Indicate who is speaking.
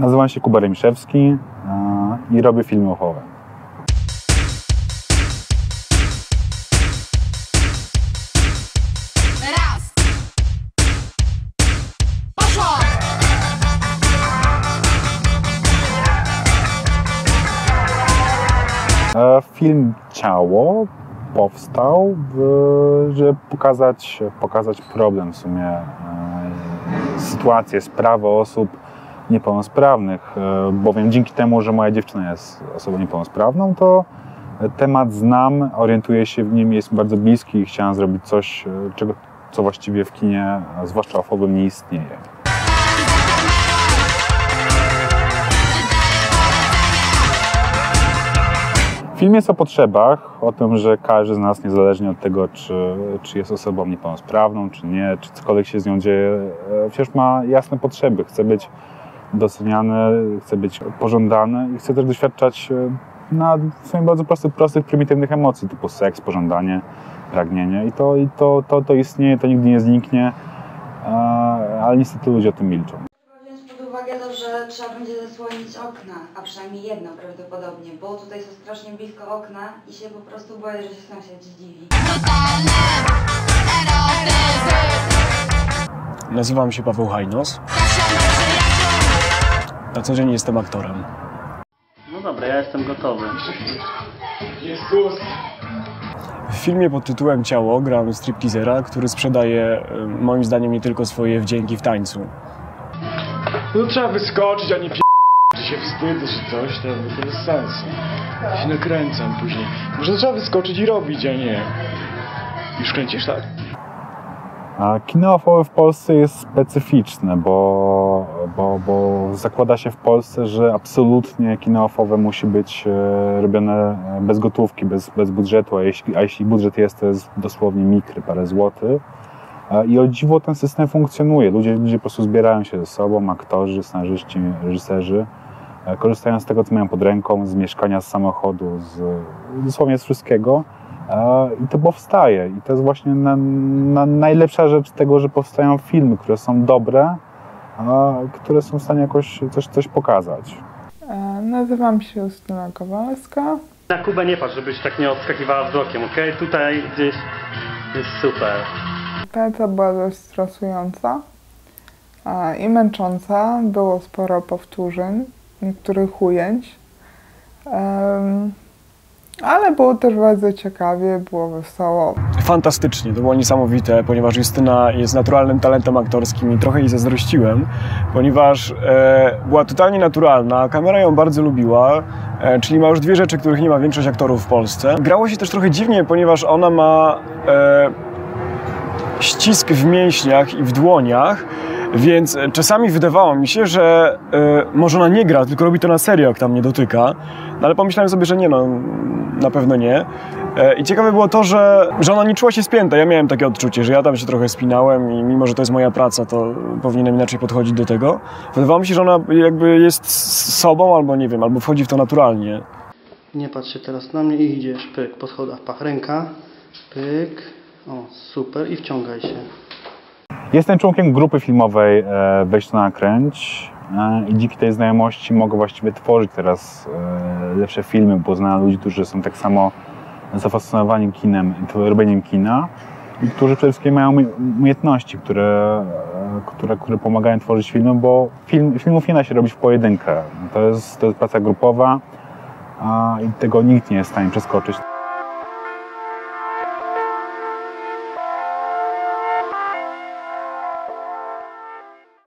Speaker 1: Nazywam się Kuba Remiszewski e, i robię filmy ochowe. E, Film Ciało powstał, żeby pokazać, pokazać problem w sumie, e, sytuację, sprawę osób niepełnosprawnych, e, bowiem dzięki temu, że moja dziewczyna jest osobą niepełnosprawną, to temat znam, orientuję się w nim, jest bardzo bliski i chciałem zrobić coś, e, czego, co właściwie w kinie, a zwłaszcza ofowym, nie istnieje. Film jest o potrzebach, o tym, że każdy z nas, niezależnie od tego, czy, czy jest osobą niepełnosprawną, czy nie, czy cokolwiek się z nią dzieje, e, wciąż ma jasne potrzeby. Chce być doceniany, chce być pożądany i chce też doświadczać e, na sumie bardzo prostych, prostych, prymitywnych emocji, typu seks, pożądanie, pragnienie. I to, i to, to, to istnieje, to nigdy nie zniknie, ale niestety ludzie o tym milczą.
Speaker 2: Biorąc pod uwagę to, że trzeba będzie zasłonić okna, a przynajmniej jedno prawdopodobnie, bo tutaj są strasznie blisko okna i się po prostu boję, że się sąsiad zdziwi.
Speaker 3: Nazywam się Paweł Hajnos. Na co dzień jestem aktorem.
Speaker 4: No dobra, ja jestem gotowy.
Speaker 3: W filmie pod tytułem Ciało gram stripteasera, który sprzedaje moim zdaniem nie tylko swoje wdzięki w tańcu.
Speaker 5: No trzeba wyskoczyć, a nie p... czy się wstydzę, czy coś, to, to bez sensu. Ja się nakręcam później. Może trzeba wyskoczyć i robić, a nie... Już kręcisz, tak?
Speaker 1: A Kino w Polsce jest specyficzne, bo, bo, bo zakłada się w Polsce, że absolutnie kino musi być e, robione bez gotówki, bez, bez budżetu, a jeśli, a jeśli budżet jest, to jest dosłownie mikry, parę złotych. E, I o dziwo ten system funkcjonuje. Ludzie, ludzie po prostu zbierają się ze sobą, aktorzy, scenarzyści, reżyserzy, e, korzystają z tego, co mają pod ręką, z mieszkania, z samochodu, z, dosłownie z wszystkiego. I to powstaje. I to jest właśnie na, na najlepsza rzecz tego, że powstają filmy, które są dobre, a które są w stanie jakoś coś, coś pokazać.
Speaker 6: E, Nazywam się Justyna Kowalska.
Speaker 4: Na Kubę nie patrz, żebyś tak nie odskakiwała wzrokiem, okej? Tutaj gdzieś jest super.
Speaker 6: Praca była dość stresująca i męcząca. Było sporo powtórzeń, niektórych ujęć. Em, Ale było też bardzo ciekawie, było wesoło.
Speaker 3: Fantastycznie, to było niesamowite, ponieważ Justyna jest naturalnym talentem aktorskim i trochę jej zazdrościłem, ponieważ e, była totalnie naturalna, kamera ją bardzo lubiła, e, czyli ma już dwie rzeczy, których nie ma większość aktorów w Polsce. Grało się też trochę dziwnie, ponieważ ona ma e, ścisk w mięśniach i w dłoniach, więc czasami wydawało mi się, że e, może ona nie gra, tylko robi to na serio, jak tam mnie dotyka. No ale pomyślałem sobie, że nie, no na pewno nie. E, I ciekawe było to, że, że ona nie czuła się spięta. Ja miałem takie odczucie, że ja tam się trochę spinałem i mimo, że to jest moja praca, to powinienem inaczej podchodzić do tego. Wydawało mi się, że ona jakby jest sobą, albo nie wiem, albo wchodzi w to naturalnie.
Speaker 4: Nie patrz się teraz na mnie i idziesz, pyk, po schodach, pach, ręka, pyk, o, super i wciągaj się.
Speaker 1: Jestem członkiem grupy filmowej e, Weź to nakręć e, i dzięki tej znajomości mogę właściwie tworzyć teraz e, lepsze filmy, bo znam ludzi, którzy są tak samo zafascynowani kinem robieniem kina i którzy przede wszystkim mają umie- umiejętności, które, które, które pomagają tworzyć filmy, bo film, filmów nie da się robić w pojedynkę. To jest, to jest praca grupowa a, i tego nikt nie jest w stanie przeskoczyć.